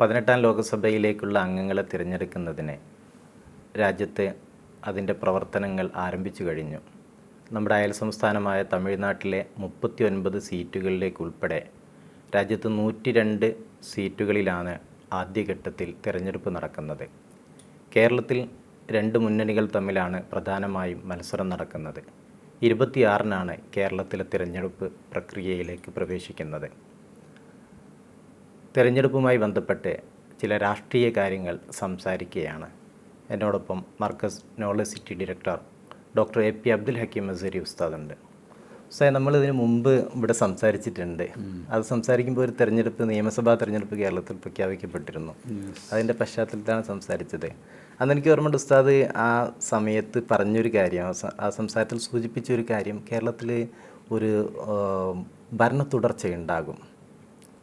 പതിനെട്ടാം ലോകസഭയിലേക്കുള്ള അംഗങ്ങളെ തിരഞ്ഞെടുക്കുന്നതിന് രാജ്യത്തെ അതിന്റെ പ്രവർത്തനങ്ങൾ ആരംഭിച്ചു കഴിഞ്ഞു. നമ്മുടെ അയൽ സംസ്ഥാനമായ തമിഴ്നാട്ടിലെ മുപ്പത്തി ഒൻപത് സീറ്റുകളിലേക്ക് ഉൾപ്പെടെ രാജ്യത്ത് നൂറ്റി രണ്ട് സീറ്റുകളിലാണ് ആദ്യഘട്ടത്തിൽ തിരഞ്ഞെടുപ്പ് നടക്കുന്നത്. കേരളത്തിൽ രണ്ട് മുന്നണികൾ തമ്മിലാണ് പ്രധാനമായും മത്സരം നടക്കുന്നത്. ഇരുപത്തിയാറിനാണ് കേരളത്തിലെ തിരഞ്ഞെടുപ്പ് പ്രക്രിയയിലേക്ക് പ്രവേശിക്കുന്നത്. തെരഞ്ഞെടുപ്പുമായി ബന്ധപ്പെട്ട് ചില രാഷ്ട്രീയ കാര്യങ്ങൾ സംസാരിക്കുകയാണ്. എന്നോടൊപ്പം Markaz knowledge city director doctor A P Abdul Hakeem Maseri ഉസ്താദ് ഉണ്ട് ഉസ്താദ് നമ്മൾ ഇതിന് മുമ്പ് ഇവിടെ സംസാരിച്ചിട്ടുണ്ട്. അത് സംസാരിക്കുമ്പോൾ ഒരു തെരഞ്ഞെടുപ്പ് നിയമസഭാ തെരഞ്ഞെടുപ്പ് കേരളത്തിൽ പ്രഖ്യാപിക്കപ്പെട്ടിരുന്നു. അതിന്റെ പശ്ചാത്തലത്തിലാണ് സംസാരിച്ചത്. അന്ന് എനിക്ക് ഓർമ്മയുണ്ട് ഉസ്താദ് ആ സമയത്ത് പറഞ്ഞൊരു കാര്യം ആ സംസാരത്തിൽ സൂചിപ്പിച്ച ഒരു കാര്യം കേരളത്തിൽ ഒരു ഭരണ ഭരണ തുടർച്ചയുണ്ടാകും.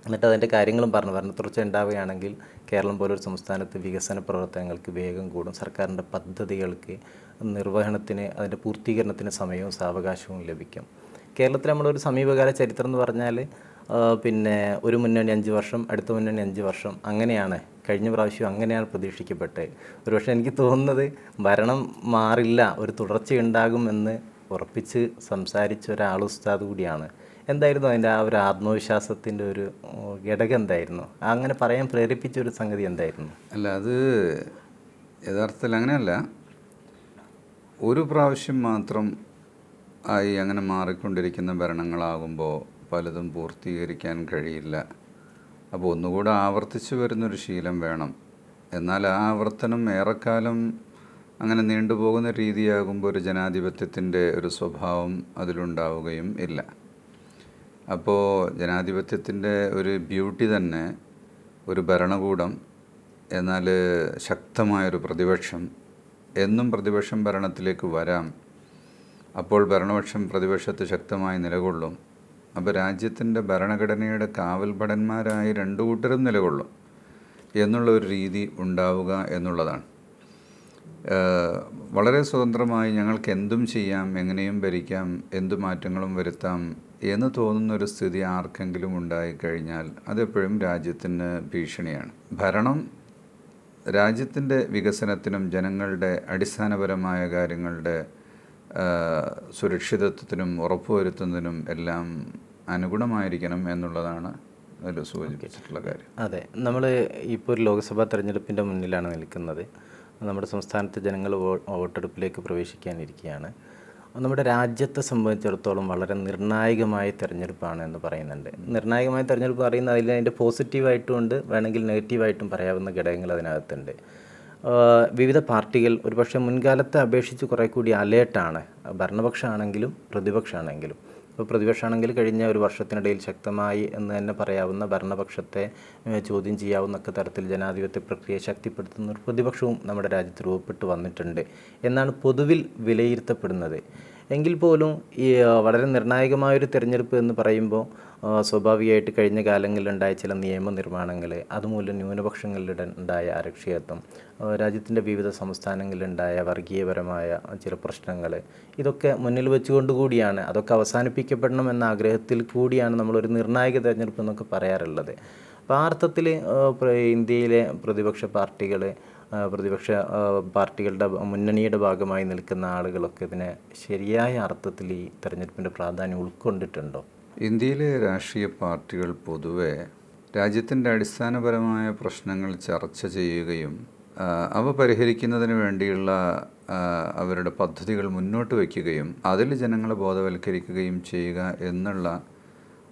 എന്നിട്ട് അതിന്റെ കാര്യങ്ങളും പറഞ്ഞു. ഭരണത്തുടർച്ച ഉണ്ടാവുകയാണെങ്കിൽ കേരളം പോലൊരു സംസ്ഥാനത്ത് വികസന പ്രവർത്തനങ്ങൾക്ക് വേഗം കൂടും. സർക്കാരിന്റെ പദ്ധതികൾക്ക് നിർവഹണത്തിന് അതിന്റെ പൂർത്തീകരണത്തിന് സമയവും സാവകാശവും ലഭിക്കും. കേരളത്തിൽ നമ്മളൊരു സമീപകാല ചരിത്രം എന്ന് പറഞ്ഞാൽ പിന്നെ ഒരു മുന്നണി അഞ്ച് വർഷം അടുത്ത മുന്നണി അഞ്ച് വർഷം അങ്ങനെയാണ്. കഴിഞ്ഞ പ്രാവശ്യം അങ്ങനെയാണ് പ്രതീക്ഷിക്കപ്പെട്ടത് ഒരുപക്ഷെ എനിക്ക് തോന്നുന്നത് ഭരണം മാറില്ല ഒരു തുടർച്ചയുണ്ടാകുമെന്ന് ഉറപ്പിച്ച് സംസാരിച്ച ഒരാൾ ഉസ്താദ് കൂടിയാണ്. എന്തായിരുന്നു അതിന്റെ ആ ഒരു ആത്മവിശ്വാസത്തിന്റെ ഒരു ഘടകം എന്തായിരുന്നു? അങ്ങനെ പറയാൻ പ്രേരിപ്പിച്ച ഒരു സംഗതി എന്തായിരുന്നു? അല്ല അത് യഥാർത്ഥത്തിൽ അങ്ങനെയല്ല. ഒരു പ്രാവശ്യം മാത്രം ആയി അങ്ങനെ മാറിക്കൊണ്ടിരിക്കുന്ന ഭരണങ്ങളാകുമ്പോൾ പലതും പൂർത്തീകരിക്കാൻ കഴിയില്ല. അപ്പോൾ ഒന്നുകൂടെ ആവർത്തിച്ചു വരുന്നൊരു ശീലം വേണം. എന്നാൽ ആ ആവർത്തനം ഏറെക്കാലം അങ്ങനെ നീണ്ടുപോകുന്ന രീതിയാകുമ്പോൾ ഒരു ജനാധിപത്യത്തിന്റെ ഒരു സ്വഭാവം അതിലുണ്ടാവുകയും ഇല്ല. അപ്പോൾ ജനാധിപത്യത്തിന്റെ ഒരു ബ്യൂട്ടി തന്നെ ഒരു ഭരണകൂടം എന്നാൽ ശക്തമായൊരു പ്രതിപക്ഷം എന്നും പ്രതിപക്ഷം ഭരണത്തിലേക്ക് വരാം. അപ്പോൾ ഭരണപക്ഷം പ്രതിപക്ഷത്ത് ശക്തമായി നിലകൊള്ളും. അപ്പോൾ രാജ്യത്തിന്റെ ഭരണഘടനയുടെ കാവൽഭടന്മാരായി രണ്ടു കൂട്ടരും നിലകൊള്ളും എന്നുള്ള ഒരു രീതി ഉണ്ടാവുക എന്നുള്ളതാണ്. വളരെ സ്വതന്ത്രമായി ഞങ്ങൾക്ക് എന്തും ചെയ്യാം എങ്ങനെയും ഭരിക്കാം എന്തു മാറ്റങ്ങളും വരുത്താം എന്ന് തോന്നുന്ന ഒരു സ്ഥിതി ആർക്കെങ്കിലും ഉണ്ടായിക്കഴിഞ്ഞാൽ അതെപ്പോഴും രാജ്യത്തിന് ഭീഷണിയാണ്. ഭരണം രാജ്യത്തിന്റെ വികസനത്തിനും ജനങ്ങളുടെ അടിസ്ഥാനപരമായ കാര്യങ്ങളുടെ സുരക്ഷിതത്വത്തിനും ഉറപ്പുവരുത്തുന്നതിനും എല്ലാം അനുഗുണമായിരിക്കണം എന്നുള്ളതാണ് അതിൽ സൂചിപ്പിച്ചിട്ടുള്ള കാര്യം. അതെ. നമ്മൾ ഇപ്പോൾ ഒരു ലോക്സഭാ തെരഞ്ഞെടുപ്പിന്റെ മുന്നിലാണ് നിൽക്കുന്നത്. നമ്മുടെ സംസ്ഥാനത്തെ ജനങ്ങൾ വോട്ടെടുപ്പിലേക്ക് പ്രവേശിക്കാനിരിക്കുകയാണ്. നമ്മുടെ രാജ്യത്തെ സംബന്ധിച്ചിടത്തോളം വളരെ നിർണായകമായ തെരഞ്ഞെടുപ്പാണ് എന്ന് പറയുന്നുണ്ട്. നിർണായകമായ തെരഞ്ഞെടുപ്പ് പറയുന്ന അതിൽ അതിന്റെ പോസിറ്റീവായിട്ടും ഉണ്ട് വേണമെങ്കിൽ നെഗറ്റീവായിട്ടും പറയാവുന്ന ഘടകങ്ങൾ അതിനകത്തുണ്ട്. വിവിധ പാർട്ടികൾ ഒരുപക്ഷെ മുൻകാലത്തെ അപേക്ഷിച്ച് കുറേ കൂടി അലേർട്ടാണ്. ഭരണപക്ഷമാണെങ്കിലും പ്രതിപക്ഷമാണെങ്കിലും. ഇപ്പോൾ പ്രതിപക്ഷമാണെങ്കിൽ കഴിഞ്ഞ ഒരു വർഷത്തിനിടയിൽ ശക്തമായി എന്ന് തന്നെ പറയാവുന്ന ഭരണപക്ഷത്തെ ചോദ്യം ചോദ്യം ചെയ്യാവുന്നൊക്കെ തരത്തിൽ ജനാധിപത്യ പ്രക്രിയ ശക്തിപ്പെടുത്തുന്ന ഒരു പ്രതിപക്ഷവും നമ്മുടെ രാജ്യത്ത് രൂപപ്പെട്ടു വന്നിട്ടുണ്ട് എന്നാണ് പൊതുവിൽ വിലയിരുത്തപ്പെടുന്നത്. എങ്കിൽ പോലും ഈ വളരെ നിർണായകമായൊരു തിരഞ്ഞെടുപ്പ് എന്ന് പറയുമ്പോൾ സ്വാഭാവികമായിട്ട് കഴിഞ്ഞ കാലങ്ങളിലുണ്ടായ ചില നിയമനിർമ്മാണങ്ങൾ അതുമൂലം ന്യൂനപക്ഷങ്ങളിലുണ്ടായ അരക്ഷിതത്വം രാജ്യത്തിന്റെ വിവിധ സംസ്ഥാനങ്ങളിലുണ്ടായ വർഗീയപരമായ ചില പ്രശ്നങ്ങൾ ഇതൊക്കെ മുന്നിൽ വെച്ചുകൊണ്ട് കൂടിയാണ് അതൊക്കെ അവസാനിപ്പിക്കപ്പെടണം എന്ന ആഗ്രഹത്തിൽ കൂടിയാണ് നമ്മളൊരു നിർണായക തിരഞ്ഞെടുപ്പ് എന്നൊക്കെ പറയാറുള്ളത്. അപ്പോൾ ആ അർത്ഥത്തിൽ ഇന്ത്യയിലെ പ്രതിപക്ഷ പാർട്ടികൾ പ്രതിപക്ഷ പാർട്ടികളുടെ മുന്നണിയുടെ ഭാഗമായി നിൽക്കുന്ന ആളുകളൊക്കെ ഇതിനെ ശരിയായ അർത്ഥത്തിൽ ഈ തെരഞ്ഞെടുപ്പിന്റെ പ്രാധാന്യം ഉൾക്കൊണ്ടിട്ടുണ്ടോ? ഇന്ത്യയിലെ രാഷ്ട്രീയ പാർട്ടികൾ പൊതുവെ രാജ്യത്തിന്റെ അടിസ്ഥാനപരമായ പ്രശ്നങ്ങൾ ചർച്ച ചെയ്യുകയും അവ പരിഹരിക്കുന്നതിന് വേണ്ടിയുള്ള അവരുടെ പദ്ധതികൾ മുന്നോട്ട് വയ്ക്കുകയും അതിൽ ജനങ്ങളെ ബോധവൽക്കരിക്കുകയും ചെയ്യുക എന്നുള്ള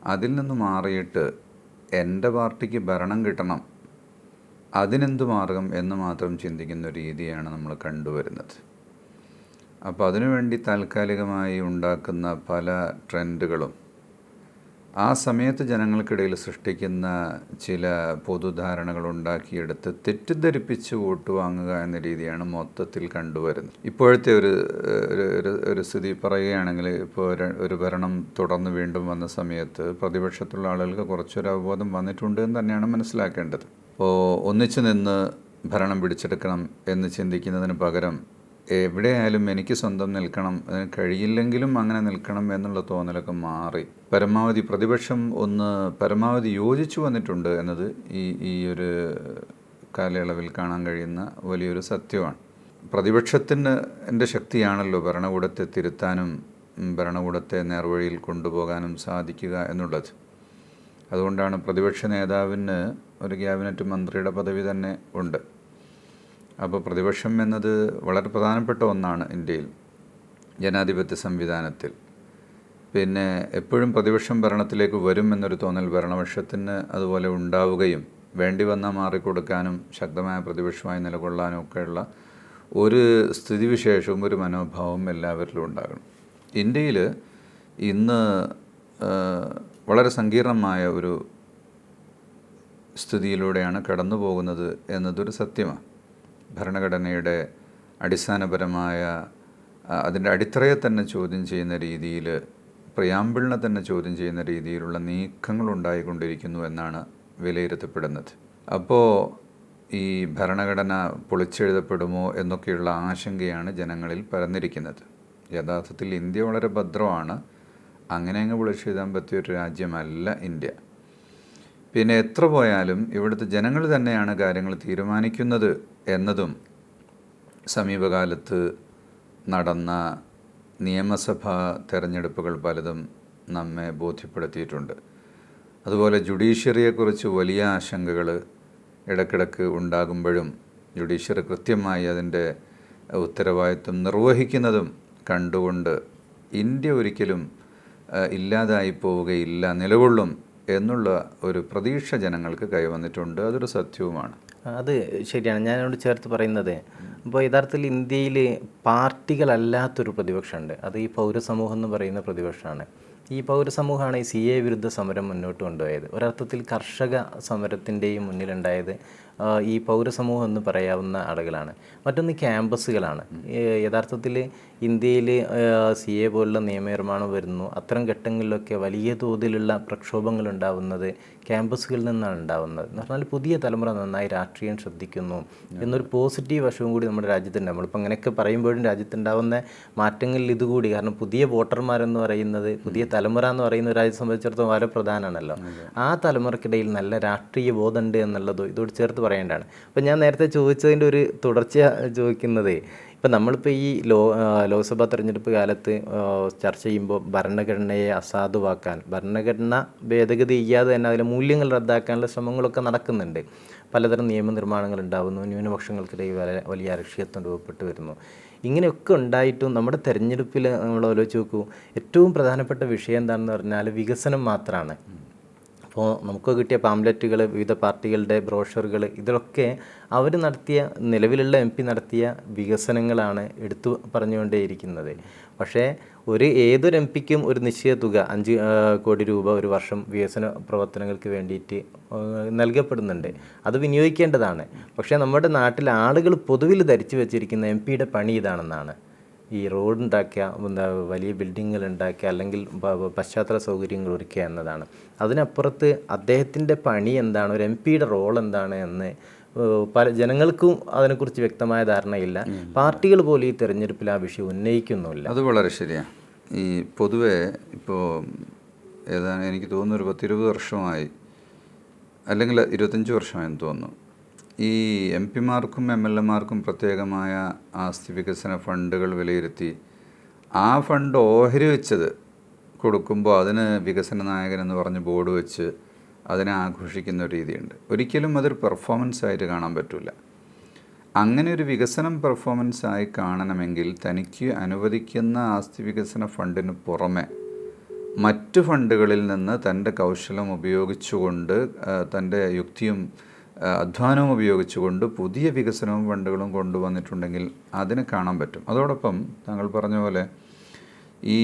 അതിൽ നിന്ന് മാറിയിട്ട് എന്റെ പാർട്ടിക്ക് ഭരണം കിട്ടണം അതിനെന്തു മാർഗം എന്ന് മാത്രം ചിന്തിക്കുന്ന രീതിയാണ് നമ്മൾ കണ്ടുവരുന്നത്. അപ്പോൾ അതിനുവേണ്ടി താൽക്കാലികമായി ഉണ്ടാക്കുന്ന പല ട്രെൻഡുകളും ആ സമയത്ത് ജനങ്ങൾക്കിടയിൽ സൃഷ്ടിക്കുന്ന ചില പൊതുധാരണകൾ ഉണ്ടാക്കിയെടുത്ത് തെറ്റിദ്ധരിപ്പിച്ച് വോട്ട് വാങ്ങുക എന്ന രീതിയാണ് മൊത്തത്തിൽ കണ്ടുവരുന്നത്. ഇപ്പോഴത്തെ ഒരു ഒരു സ്ഥിതി പറയുകയാണെങ്കിൽ ഇപ്പോൾ ഒരു- ഭരണം തുടർന്ന് വീണ്ടും വന്ന സമയത്ത് പ്രതിപക്ഷത്തുള്ള ആളുകൾക്ക് കുറച്ചൊരു അവബോധം വന്നിട്ടുണ്ട് എന്ന് തന്നെയാണ് മനസ്സിലാക്കേണ്ടത്. അപ്പോൾ ഒന്നിച്ചു നിന്ന് ഭരണം പിടിച്ചെടുക്കണം എന്ന് ചിന്തിക്കുന്നതിന് പകരം എവിടെയായാലും എനിക്ക് സ്വന്തം നിൽക്കണം കഴിയില്ലെങ്കിലും അങ്ങനെ നിൽക്കണം എന്നുള്ള തോന്നലൊക്കെ മാറി. പരമാവധി പ്രതിപക്ഷം ഒന്ന് പരമാവധി യോജിച്ചു വന്നിട്ടുണ്ട് എന്നത് ഈ ഈ ഒരു കാലയളവിൽ കാണാൻ കഴിയുന്ന വലിയൊരു സത്യമാണ്. പ്രതിപക്ഷത്തിന് എന്റെ ശക്തിയാണല്ലോ ഭരണകൂടത്തെ തിരുത്താനും ഭരണകൂടത്തെ നേർവഴിയിൽ കൊണ്ടുപോകാനും സാധിക്കുക എന്നുള്ളത്. അതുകൊണ്ടാണ് പ്രതിപക്ഷ നേതാവിന് ഒരു ക്യാബിനറ്റ് മന്ത്രിയുടെ പദവി തന്നെ ഉണ്ട്. അപ്പോൾ പ്രതിപക്ഷം എന്നത് വളരെ പ്രധാനപ്പെട്ട ഒന്നാണ് ഇന്ത്യയിൽ ജനാധിപത്യ സംവിധാനത്തിൽ. പിന്നെ എപ്പോഴും പ്രതിപക്ഷം ഭരണത്തിലേക്ക് വരും എന്നൊരു തോന്നൽ ഭരണപക്ഷത്തിന് അതുപോലെ ഉണ്ടാവുകയും വേണ്ടി വന്നാൽ മാറിക്കൊടുക്കാനും ശക്തമായ പ്രതിപക്ഷമായി നിലകൊള്ളാനും ഒക്കെയുള്ള ഒരു സ്ഥിതിവിശേഷവും ഒരു മനോഭാവവും എല്ലാവരിലും ഉണ്ടാകണം. ഇന്ത്യയിൽ ഇന്ന് വളരെ സങ്കീർണമായ ഒരു സ്ഥിതിയിലൂടെയാണ് കടന്നു പോകുന്നത് എന്നതൊരു സത്യമാണ്. ഭരണഘടനയുടെ അടിസ്ഥാനപരമായ അതിന്റെ അടിത്തറയെ തന്നെ ചോദ്യം ചെയ്യുന്ന രീതിയിൽ പ്രിയാമ്പിളിനെ തന്നെ ചോദ്യം ചെയ്യുന്ന രീതിയിലുള്ള നീക്കങ്ങൾ ഉണ്ടായിക്കൊണ്ടിരിക്കുന്നു എന്നാണ് വിലയിരുത്തപ്പെടുന്നത്. അപ്പോൾ ഈ ഭരണഘടന പൊളിച്ചെഴുതപ്പെടുമോ എന്നൊക്കെയുള്ള ആശങ്കയാണ് ജനങ്ങളിൽ പരന്നിരിക്കുന്നത്. യഥാർത്ഥത്തിൽ ഇന്ത്യ വളരെ ഭദ്രമാണ്. അങ്ങനെ അങ്ങ് പൊളിച്ചെഴുതാൻ പറ്റിയ ഒരു രാജ്യമല്ല ഇന്ത്യ. പിന്നെ എത്ര പോയാലും ഇവിടുത്തെ ജനങ്ങൾ തന്നെയാണ് കാര്യങ്ങൾ തീരുമാനിക്കുന്നത് എന്നതും സമീപകാലത്ത് നടന്ന നിയമസഭാ തെരഞ്ഞെടുപ്പുകൾ പലതും നമ്മെ ബോധ്യപ്പെടുത്തിയിട്ടുണ്ട്. അതുപോലെ ജുഡീഷ്യറിയെക്കുറിച്ച് വലിയ ആശങ്കകൾ ഇടക്കിടക്ക് ഉണ്ടാകുമ്പോഴും ജുഡീഷ്യറി കൃത്യമായി അതിന്റെ ഉത്തരവാദിത്വം നിർവഹിക്കുന്നതും കണ്ടുകൊണ്ട് ഇന്ത്യ ഒരിക്കലും ഇല്ലാതായി പോവുകയില്ല നിലകൊള്ളും എന്നുള്ള ഒരു പ്രതീക്ഷ ജനങ്ങൾക്ക് കൈവന്നിട്ടുണ്ട്. അതൊരു സത്യവുമാണ്. അത് ശരിയാണ്. ഞാനോട് ചേർത്ത് പറയുന്നത് ഇപ്പോൾ യഥാർത്ഥത്തിൽ ഇന്ത്യയിൽ പാർട്ടികളല്ലാത്തൊരു പ്രതിപക്ഷമുണ്ട്. അത് ഈ പൗരസമൂഹം എന്ന് പറയുന്ന പ്രതിപക്ഷമാണ്. ഈ പൗരസമൂഹമാണ് ഈ സി എ വിരുദ്ധ സമരം മുന്നോട്ട് കൊണ്ടുപോയത്. ഒരർത്ഥത്തിൽ കർഷക സമരത്തിന്റെയും മുന്നിലുണ്ടായത് ഈ പൗരസമൂഹം എന്ന് പറയാവുന്ന ആളുകളാണ്. മറ്റൊന്ന് ക്യാമ്പസുകളാണ്. യഥാർത്ഥത്തിൽ ഇന്ത്യയിൽ സി എ പോലുള്ള നിയമനിർമ്മാണം വരുന്നു. അത്തരം ഘട്ടങ്ങളിലൊക്കെ വലിയ തോതിലുള്ള പ്രക്ഷോഭങ്ങൾ ഉണ്ടാവുന്നത് ക്യാമ്പസുകളിൽ നിന്നാണ് ഉണ്ടാവുന്നത്. എന്ന് പറഞ്ഞാൽ പുതിയ തലമുറ നന്നായി രാഷ്ട്രീയം ശ്രദ്ധിക്കുന്നു എന്നൊരു പോസിറ്റീവ് വശവും കൂടി നമ്മുടെ രാജ്യത്തുണ്ട്. നമ്മളിപ്പോൾ അങ്ങനെയൊക്കെ പറയുമ്പോഴും രാജ്യത്തുണ്ടാവുന്ന മാറ്റങ്ങളിൽ ഇതുകൂടി കാരണം പുതിയ വോട്ടർമാരെന്ന് പറയുന്നത് പുതിയ തലമുറ എന്ന് പറയുന്ന രാജ്യത്തെ സംബന്ധിച്ചിടത്തോളം വളരെ പ്രധാനമാണല്ലോ. ആ തലമുറക്കിടയിൽ നല്ല രാഷ്ട്രീയ ബോധമുണ്ട് എന്നുള്ളതോ ഇതോട് ചേർത്ത് പറയേണ്ടതാണ്. അപ്പോൾ ഞാൻ നേരത്തെ ചോദിച്ചതിന്റെ ഒരു തുടർച്ച ചോദിക്കുന്നത് ഇപ്പം നമ്മളിപ്പോൾ ഈ ലോ ലോക്സഭാ തെരഞ്ഞെടുപ്പ് കാലത്ത് ചർച്ച ചെയ്യുമ്പോൾ ഭരണഘടനയെ അസാധുവാക്കാൻ ഭരണഘടന ഭേദഗതി ചെയ്യാതെ തന്നെ അതിലെ മൂല്യങ്ങൾ റദ്ദാക്കാനുള്ള ശ്രമങ്ങളൊക്കെ നടക്കുന്നുണ്ട്. പലതരം നിയമനിർമ്മാണങ്ങൾ ഉണ്ടാകുന്നു ന്യൂനപക്ഷങ്ങൾക്കിടയിൽ വലിയ അരക്ഷിതത്വം രൂപപ്പെട്ടു വരുന്നു. ഇങ്ങനെയൊക്കെ ഉണ്ടായിട്ടും നമ്മുടെ തെരഞ്ഞെടുപ്പിൽ നമ്മൾ ആലോചിച്ച് നോക്കൂ ഏറ്റവും പ്രധാനപ്പെട്ട വിഷയം എന്താണെന്ന് പറഞ്ഞാൽ വികസനം മാത്രമാണ് അപ്പോൾ നമുക്ക് കിട്ടിയ പാംലെറ്റുകൾ വിവിധ പാർട്ടികളുടെ ബ്രോഷറുകൾ ഇതിലൊക്കെ അവർ നടത്തിയ നിലവിലുള്ള എം പി നടത്തിയ വികസനങ്ങളാണ് എടുത്തു പറഞ്ഞുകൊണ്ടേയിരിക്കുന്നത്. പക്ഷേ ഒരു ഏതൊരു എം പിക്കും ഒരു നിശ്ചിത തുക അഞ്ച് കോടി രൂപ ഒരു വർഷം വികസന പ്രവർത്തനങ്ങൾക്ക് വേണ്ടിയിട്ട് നൽകപ്പെടുന്നുണ്ട്. അത് വിനിയോഗിക്കേണ്ടതാണ്. പക്ഷേ നമ്മുടെ നാട്ടിൽ ആളുകൾ പൊതുവിൽ ധരിച്ചു വെച്ചിരിക്കുന്ന എം പിയുടെ പണി ഇതാണെന്നാണ്. ഈ റോഡ് ഉണ്ടാക്കുക വലിയ ബിൽഡിങ്ങുകൾ ഉണ്ടാക്കുക അല്ലെങ്കിൽ പശ്ചാത്തല സൗകര്യങ്ങൾ ഒരുക്കുക എന്നതാണ്. അതിനപ്പുറത്ത് അദ്ദേഹത്തിന്റെ പണി എന്താണ്? ഒരു എം പിയുടെ റോൾ എന്താണ് എന്ന് പല ജനങ്ങൾക്കും അതിനെക്കുറിച്ച് വ്യക്തമായ ധാരണയില്ല. പാർട്ടികൾ പോലും ഈ തെരഞ്ഞെടുപ്പിൽ ആ വിഷയം ഉന്നയിക്കുന്നുമില്ല. അത് വളരെ ശരിയാണ് ഈ പൊതുവെ ഇപ്പോൾ ഏതാണ് എനിക്ക് തോന്നുന്നു ഒരു പത്തിരുപത് വർഷമായി അല്ലെങ്കിൽ ഇരുപത്തഞ്ച് വർഷമായെന്ന് തോന്നുന്നു. ഈ എം പിമാർക്കും എം എൽ എമാർക്കും പ്രത്യേകമായ ആസ്തി വികസന ഫണ്ടുകൾ വിലയിരുത്തി ആ ഫണ്ട് ഓഹരി വെച്ചത് കൊടുക്കുമ്പോൾ അതിന് വികസന നായകൻ എന്ന് പറഞ്ഞ് ബോർഡ് വെച്ച് അതിനെ ആഘോഷിക്കുന്ന ഒരു രീതിയുണ്ട്. ഒരിക്കലും അതൊരു പെർഫോമൻസ് ആയിട്ട് കാണാൻ പറ്റില്ല അങ്ങനെ ഒരു വികസനം പെർഫോമൻസ് ആയി കാണണമെങ്കിൽ തനിക്ക് അനുവദിക്കുന്ന ആസ്തി വികസന ഫണ്ടിന് പുറമെ മറ്റ് ഫണ്ടുകളിൽ നിന്ന് തന്റെ കൗശലം ഉപയോഗിച്ചുകൊണ്ട് തന്റെ യുക്തിയും അധ്വാനവും ഉപയോഗിച്ചുകൊണ്ട് പുതിയ വികസനവും ഫണ്ടുകളും കൊണ്ടുവന്നിട്ടുണ്ടെങ്കിൽ അതിന് കാണാൻ പറ്റും. അതോടൊപ്പം താങ്കൾ പറഞ്ഞ പോലെ ഈ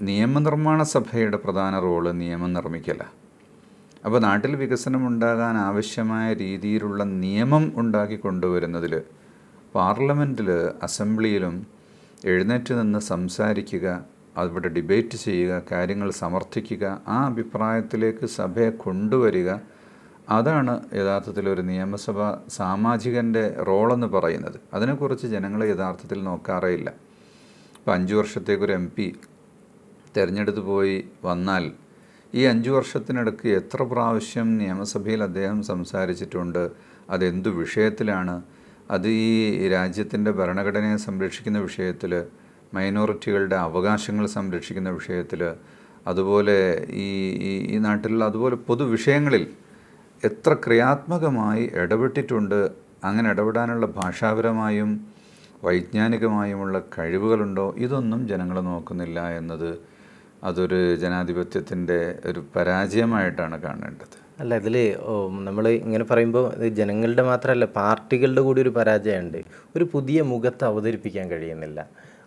നിയമനിർമ്മാണ സഭയുടെ പ്രധാന റോൾ നിയമം നിർമ്മിക്കലാണ് അപ്പോൾ നാട്ടിൽ വികസനം ഉണ്ടാകാൻ ആവശ്യമായ രീതിയിലുള്ള നിയമം ഉണ്ടാക്കി കൊണ്ടുവരുന്നതിൽ പാർലമെന്റിൽ അസംബ്ലിയിലും എഴുന്നേറ്റ് നിന്ന് സംസാരിക്കുക അവിടെ ഡിബേറ്റ് ചെയ്യുക കാര്യങ്ങൾ സമർത്ഥിക്കുക ആ അഭിപ്രായത്തിലേക്ക് സഭയെ കൊണ്ടുവരിക അതാണ് യഥാർത്ഥത്തിൽ ഒരു നിയമസഭ സാമാജികന്റെ റോളെന്ന് പറയുന്നത്. അതിനെക്കുറിച്ച് ജനങ്ങൾ യഥാർത്ഥത്തിൽ നോക്കാറേ ഇല്ല. ഇപ്പം അഞ്ച് വർഷത്തേക്ക് ഒരു എം പി തിരഞ്ഞെടുത്ത് പോയി വന്നാൽ ഈ അഞ്ച് വർഷത്തിനിടയ്ക്ക് എത്ര പ്രാവശ്യം നിയമസഭയിൽ അദ്ദേഹം സംസാരിച്ചിട്ടുണ്ട്? അതെന്തു വിഷയത്തിലാണ്? അത് ഈ രാജ്യത്തിന്റെ ഭരണഘടനയെ സംരക്ഷിക്കുന്ന വിഷയത്തിൽ മൈനോറിറ്റികളുടെ അവകാശങ്ങൾ സംരക്ഷിക്കുന്ന വിഷയത്തിൽ അതുപോലെ ഈ ഈ- ഈ നാട്ടിലുള്ള അതുപോലെ പൊതുവിഷയങ്ങളിൽ എത്ര ക്രിയാത്മകമായി ഇടപെട്ടിട്ടുണ്ട് അങ്ങനെ ഇടപെടാനുള്ള ഭാഷാപരമായും വൈജ്ഞാനികമായുമുള്ള കഴിവുകളുണ്ടോ? ഇതൊന്നും ജനങ്ങൾ നോക്കുന്നില്ല എന്നത് അതൊരു ജനാധിപത്യത്തിന്റെ ഒരു പരാജയമായിട്ടാണ് കാണേണ്ടത്. അല്ല ഇതിൽ നമ്മൾ ഇങ്ങനെ പറയുമ്പോൾ ഇത് ജനങ്ങളുടെ മാത്രമല്ല പാർട്ടികളുടെ കൂടി ഒരു പരാജയമുണ്ട്. ഒരു പുതിയ മുഖത്ത് അവതരിപ്പിക്കാൻ കഴിയുന്നില്ല.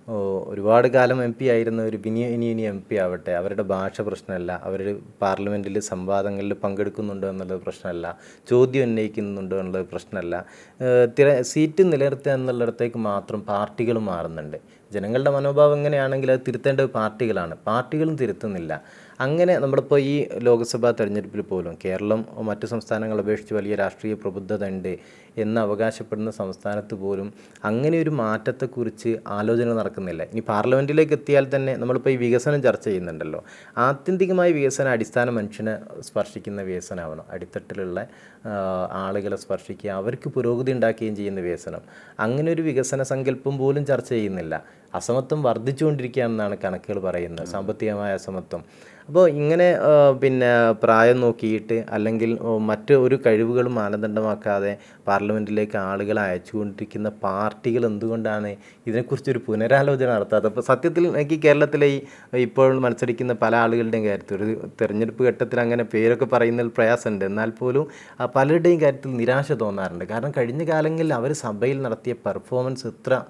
ഒരുപാട് കാലം എം പി ആയിരുന്ന ഒരു ഇനി ഇനി ഇനി എം പി ആവട്ടെ. അവരുടെ ഭാഷ പ്രശ്നമല്ല. അവർ പാർലമെന്റിൽ സംവാദങ്ങളിൽ പങ്കെടുക്കുന്നുണ്ടോ എന്നുള്ളത് പ്രശ്നമല്ല. ചോദ്യം ഉന്നയിക്കുന്നുണ്ടോ എന്നുള്ളത് പ്രശ്നമല്ല. തിര സീറ്റ് നിലനിർത്തുക എന്നുള്ളിടത്തേക്ക് മാത്രം പാർട്ടികൾ മാറുന്നുണ്ട്. ജനങ്ങളുടെ മനോഭാവം എങ്ങനെയാണെങ്കിൽ അത് തിരുത്തേണ്ടത് പാർട്ടികളാണ്. പാർട്ടികളും തിരുത്തുന്നില്ല. അങ്ങനെ നമ്മളിപ്പോൾ ഈ ലോക്സഭാ തെരഞ്ഞെടുപ്പിൽ പോലും കേരളം മറ്റു സംസ്ഥാനങ്ങളെ അപേക്ഷിച്ച് വലിയ രാഷ്ട്രീയ പ്രബുദ്ധത ഉണ്ട് എന്ന് അവകാശപ്പെടുന്ന സംസ്ഥാനത്ത് പോലും അങ്ങനെ ഒരു മാറ്റത്തെക്കുറിച്ച് ആലോചന നടക്കുന്നില്ല. ഇനി പാർലമെന്റിലേക്ക് എത്തിയാൽ തന്നെ നമ്മളിപ്പോൾ ഈ വികസനം ചർച്ച ചെയ്യുന്നുണ്ടല്ലോ. ആത്യന്തികമായ വികസനം അടിസ്ഥാന മനുഷ്യനെ സ്പർശിക്കുന്ന വികസനമാവണം. അടിത്തട്ടിലുള്ള ആളുകളെ സ്പർശിക്കുക അവർക്ക് പുരോഗതി ഉണ്ടാക്കുകയും ചെയ്യുന്ന വികസനം. അങ്ങനെ ഒരു വികസന സങ്കല്പം പോലും ചർച്ച ചെയ്യുന്നില്ല. അസമത്വം വർദ്ധിച്ചുകൊണ്ടിരിക്കുകയാണെന്നാണ് കണക്കുകൾ പറയുന്നത്. സാമ്പത്തികമായ അസമത്വം. അപ്പോൾ ഇങ്ങനെ പിന്നെ പ്രായം നോക്കിയിട്ട് അല്ലെങ്കിൽ മറ്റ് ഒരു കഴിവുകളും മാനദണ്ഡമാക്കാതെ പാർലമെന്റിലേക്ക് ആളുകളെ അയച്ചുകൊണ്ടിരിക്കുന്ന പാർട്ടികൾ എന്തുകൊണ്ടാണ് ഇതിനെക്കുറിച്ചൊരു പുനരാലോചന നടത്താത്തത്? അപ്പോൾ സത്യത്തിൽ എനിക്ക് കേരളത്തിലെ ഈ ഇപ്പോൾ മത്സരിക്കുന്ന പല ആളുകളുടെയും കാര്യത്തിൽ ഒരു തിരഞ്ഞെടുപ്പ് ഘട്ടത്തിൽ അങ്ങനെ പേരൊക്കെ പറയുന്നതിൽ പ്രയാസമുണ്ട്. എന്നാൽ പോലും പലരുടെയും കാര്യത്തിൽ നിരാശ തോന്നാറുണ്ട്. കാരണം കഴിഞ്ഞ കാലങ്ങളിൽ അവർ സഭയിൽ നടത്തിയ പെർഫോമൻസ് എത്ര